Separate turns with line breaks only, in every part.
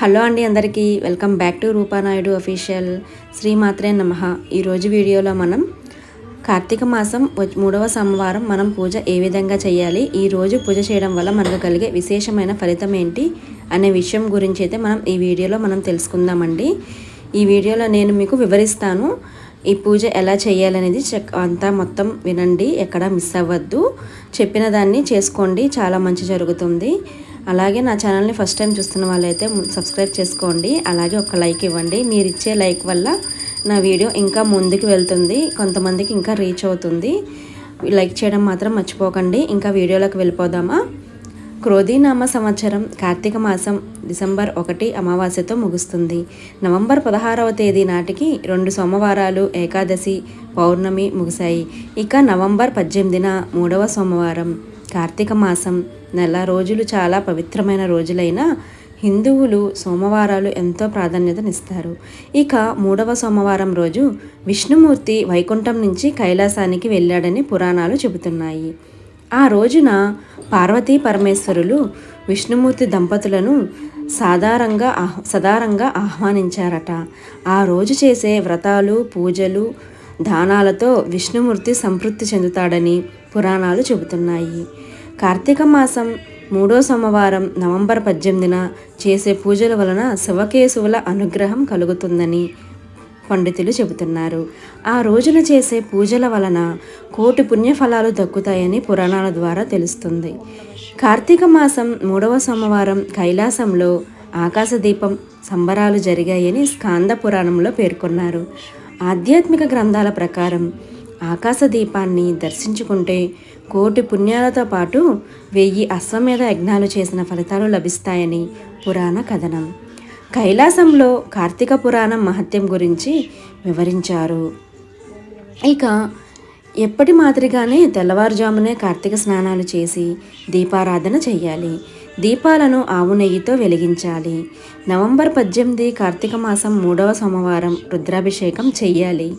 Hello అండి అందరికీ. Welcome back to Roopa Naidu official శ్రీమాత్రే నమ. ఈరోజు వీడియోలో మనం కార్తీక మాసం మూడవ సోమవారం మనం పూజ ఏ విధంగా చేయాలి ఈ రోజు పూజ చేయడం వల్ల మనకు కలిగే విశేషమైన ఫలితం ఏంటి అనే విషయం గురించి అయితే మనం ఈ వీడియోలో మనం తెలుసుకుందామండి. ఈ వీడియోలో నేను మీకు వివరిస్తాను ఈ పూజ ఎలా చేయాలనేది చెక్ అంతా మొత్తం వినండి ఎక్కడ మిస్ అవ్వద్దు. చెప్పిన దాన్ని చేసుకోండి చాలా మంచి జరుగుతుంది. అలాగే నా ఛానల్ని ఫస్ట్ టైం చూస్తున్న వాళ్ళైతే సబ్స్క్రైబ్ చేసుకోండి. అలాగే ఒక లైక్ ఇవ్వండి. మీరు ఇచ్చే లైక్ వల్ల నా వీడియో ఇంకా ముందుకు వెళ్తుంది. కొంతమందికి ఇంకా రీచ్ అవుతుంది. లైక్ చేయడం మాత్రం మర్చిపోకండి. ఇంకా వీడియోలోకి వెళ్ళిపోదామా? క్రోధీనామ సంవత్సరం కార్తీక మాసం డిసెంబర్ ఒకటి అమావాస్యతో ముగుస్తుంది. నవంబర్ పదహారవ తేదీ నాటికి రెండు సోమవారాలు ఏకాదశి పౌర్ణమి ముగిశాయి. ఇక నవంబర్ పద్దెనిమిదిన మూడవ సోమవారం కార్తీక మాసం. నెల రోజులు చాలా పవిత్రమైన రోజులైన హిందువులు సోమవారాలు ఎంతో ప్రాధాన్యతనిస్తారు. ఇక మూడవ సోమవారం రోజు విష్ణుమూర్తి వైకుంఠం నుంచి కైలాసానికి వెళ్ళాడని పురాణాలు చెబుతున్నాయి. ఆ రోజున పార్వతీ పరమేశ్వరులు విష్ణుమూర్తి దంపతులను సాధారణంగా ఆహ్ సదారంగా ఆహ్వానించారట. ఆ రోజు చేసే వ్రతాలు పూజలు దానాలతో విష్ణుమూర్తి సంతృప్తి చెందుతాడని పురాణాలు చెబుతున్నాయి. కార్తీక మాసం మూడో సోమవారం నవంబర్ పద్దెనిమిదిన చేసే పూజల వలన శివకేశవుల అనుగ్రహం కలుగుతుందని పండితులు చెబుతున్నారు. ఆ రోజున చేసే పూజల వలన కోటి పుణ్యఫలాలు దక్కుతాయని పురాణాల ద్వారా తెలుస్తుంది. కార్తీక మాసం మూడవ సోమవారం కైలాసంలో ఆకాశదీపం సంబరాలు జరిగాయని స్కాంద పురాణంలో పేర్కొన్నారు. ఆధ్యాత్మిక గ్రంథాల ప్రకారం ఆకాశ దీపాన్ని దర్శించుకుంటే కోటి పుణ్యాలతో పాటు వెయ్యి అశ్వమేధ యజ్ఞాలు చేసిన ఫలితాలు లభిస్తాయని పురాణ కథనం. కైలాసంలో కార్తీక పురాణం మహత్యం గురించి వివరించారు. ఇక ఎప్పటి మాదిరిగానే తెల్లవారుజామునే కార్తీక స్నానాలు చేసి దీపారాధన చేయాలి దీపాలను ఆవు నెయ్యితో వెలిగించాలి. నవంబర్ పద్దెనిమిది కార్తీక మాసం మూడవ సోమవారం రుద్రాభిషేకం చెయ్యాలి.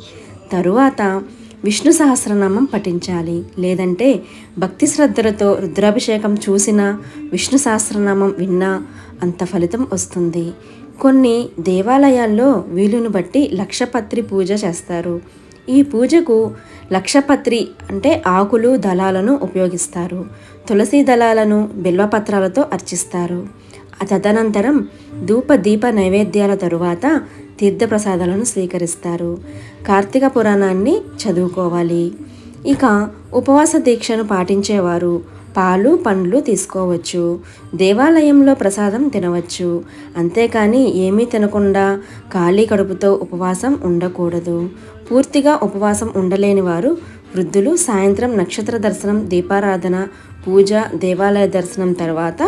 తరువాత విష్ణు సహస్రనామం పఠించాలి. లేదంటే భక్తి శ్రద్ధలతో రుద్రాభిషేకం చూసినా విష్ణు సహస్రనామం విన్నా అంత ఫలితం వస్తుంది. కొన్ని దేవాలయాల్లో వీలును బట్టి లక్షపత్రి పూజ చేస్తారు. ఈ పూజకు లక్షపత్రి అంటే ఆకులు దళాలను ఉపయోగిస్తారు. తులసి దళాలను బిల్వపత్రాలతో అర్చిస్తారు. తదనంతరం ధూప దీప నైవేద్యాల తరువాత తీర్థప్రసాదాలను స్వీకరిస్తారు. కార్తీక పురాణాన్ని చదువుకోవాలి. ఇక ఉపవాస దీక్షను పాటించేవారు పాలు పండ్లు తీసుకోవచ్చు. దేవాలయంలో ప్రసాదం తినవచ్చు. అంతేకాని ఏమీ తినకుండా ఖాళీ కడుపుతో ఉపవాసం ఉండకూడదు. పూర్తిగా ఉపవాసం ఉండలేని వారు వృద్ధులు సాయంత్రం నక్షత్ర దర్శనం దీపారాధన పూజ దేవాలయ దర్శనం తర్వాత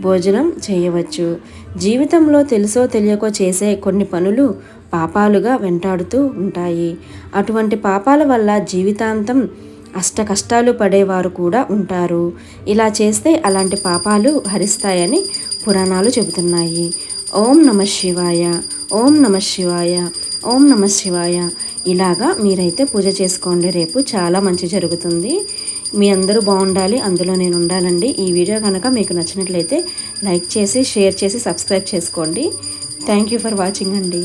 భోజనం చేయవచ్చు. జీవితంలో తెలుసో తెలియకో చేసే కొన్ని పనులు పాపాలుగా వెంటాడుతూ ఉంటాయి. అటువంటి పాపాల వల్ల జీవితాంతం అష్ట కష్టాలు పడేవారు కూడా ఉంటారు. ఇలా చేస్తే అలాంటి పాపాలు హరిస్తాయని పురాణాలు చెబుతున్నాయి. ఓం నమ శివాయ ఓం నమ శివాయ ఓం నమ శివాయ. ఇలాగా మీరైతే పూజ చేసుకోండి. రేపు చాలా మంచి జరుగుతుంది. మీ అందరూ బాగుండాలి అందులో నేను ఉండాలండి. ఈ వీడియో కనుక మీకు నచ్చినట్లయితే లైక్ చేసి షేర్ చేసి సబ్స్క్రైబ్ చేసుకోండి. థ్యాంక్ యూ ఫర్ వాచింగ్ అండి.